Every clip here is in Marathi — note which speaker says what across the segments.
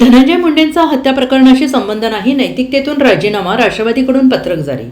Speaker 1: धनंजय मुंडेंचा हत्या प्रकरणाशी संबंध नाही नैतिकतेतून राजीनामा राष्ट्रवादीकडून पत्रक जारी.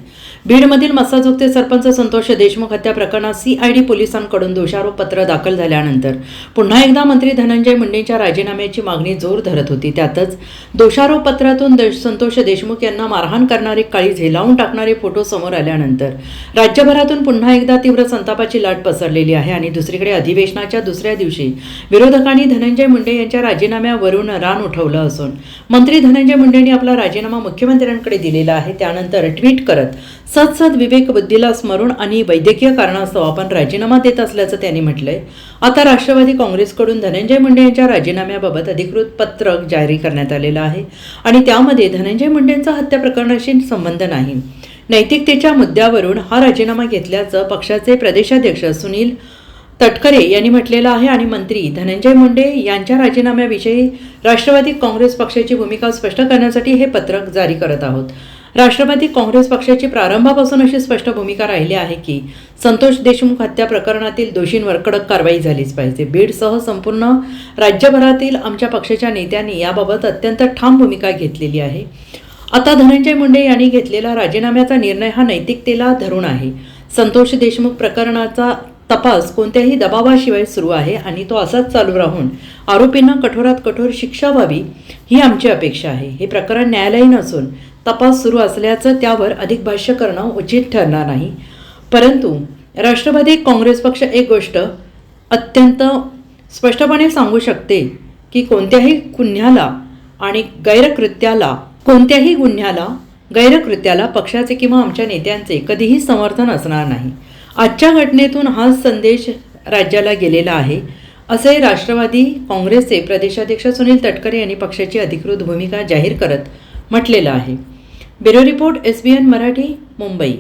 Speaker 1: बीडमधील मस्साजोगते सरपंच संतोष देशमुख हत्या प्रकरणात सीआयडी पोलिसांकडून दोषारोप पत्र दाखल झाल्यानंतर पुन्हा एकदा मंत्री धनंजय मुंडेंच्या राजीनाम्याची मागणी जोर धरत होती. त्यातच दोषारोप पत्रातून संतोष देशमुख यांना मारहाण करणारे काळी झेलावून टाकणारे फोटो समोर आल्यानंतर राज्यभरातून पुन्हा एकदा तीव्र संतापाची लाट पसरलेली आहे आणि दुसरीकडे अधिवेशनाच्या दुसऱ्या दिवशी विरोधकांनी धनंजय मुंडे यांच्या राजीनाम्यावरून रान उठवलं. असून. मंत्री धनंजय मुंडेंनी आपला राजीनामा मुख्यमंत्र्यांकडे दिलेला आहे. त्यानंतर ट्विट करत सतसत विवेक बुद्धीला स्मरून आणि वैद्यकीय कारणास्तव आपण राजीनामा देत असल्याचं त्यांनी म्हटलंय. आता राष्ट्रवादी काँग्रेसकडून धनंजय मुंडे यांच्या राजीनाम्याबाबत अधिकृत पत्रक जारी करण्यात आलेलं आहे आणि त्यामध्ये धनंजय मुंडेंचा हत्या प्रकरणाशी संबंध नाही. नैतिकतेच्या मुद्द्यावरून हा राजीनामा घेतल्याचं पक्षाचे प्रदेशाध्यक्ष सुनील तटकरे यांनी म्हटलेलं आहे आणि मंत्री धनंजय मुंडे यांच्या राजीनाम्याविषयी राष्ट्रवादी काँग्रेस पक्षाची भूमिका स्पष्ट करण्यासाठी हे पत्रक जारी करत आहोत. राष्ट्रवादी काँग्रेस पक्षाची प्रारंभापासून अशी स्पष्ट भूमिका राहिली आहे की संतोष देशमुख हत्या प्रकरणातील दोषींवर कडक कारवाई झालीच पाहिजे. बीडसह संपूर्ण राज्यभरातील आमच्या पक्षाच्या नेत्यांनी याबाबत अत्यंत ठाम भूमिका घेतलेली आहे. आता धनंजय मुंडे यांनी घेतलेला राजीनाम्याचा निर्णय हा नैतिकतेला धरून आहे. संतोष देशमुख प्रकरणाचा तपास कोणत्याही दबावाशिवाय सुरू आहे आणि तो असाच चालू राहून आरोपींना कठोरात कठोर शिक्षा व्हावी ही आमची अपेक्षा आहे. हे प्रकरण न्यायालयीन असून तपास सुरू असल्याचं त्यावर अधिक भाष्य करणं उचित ठरणार नाही. परंतु राष्ट्रवादी काँग्रेस पक्ष एक गोष्ट अत्यंत स्पष्टपणे सांगू शकते की कोणत्याही गुन्ह्याला आणि गैरकृत्याला कोणत्याही गुन्ह्याला गैरकृत्याला पक्षाचे किंवा आमच्या नेत्यांचे कधीही समर्थन असणार नाही. आजच्या घटनेतून हा संदेश राज्याला गेलेला आहे. असे राष्ट्रवादी काँग्रेसचे प्रदेशाध्यक्ष सुनील तटकरे यांनी पक्षाची अधिकृत भूमिका जाहीर करत म्हटलेलं आहे. Bureau report S B N Marathi Mumbai.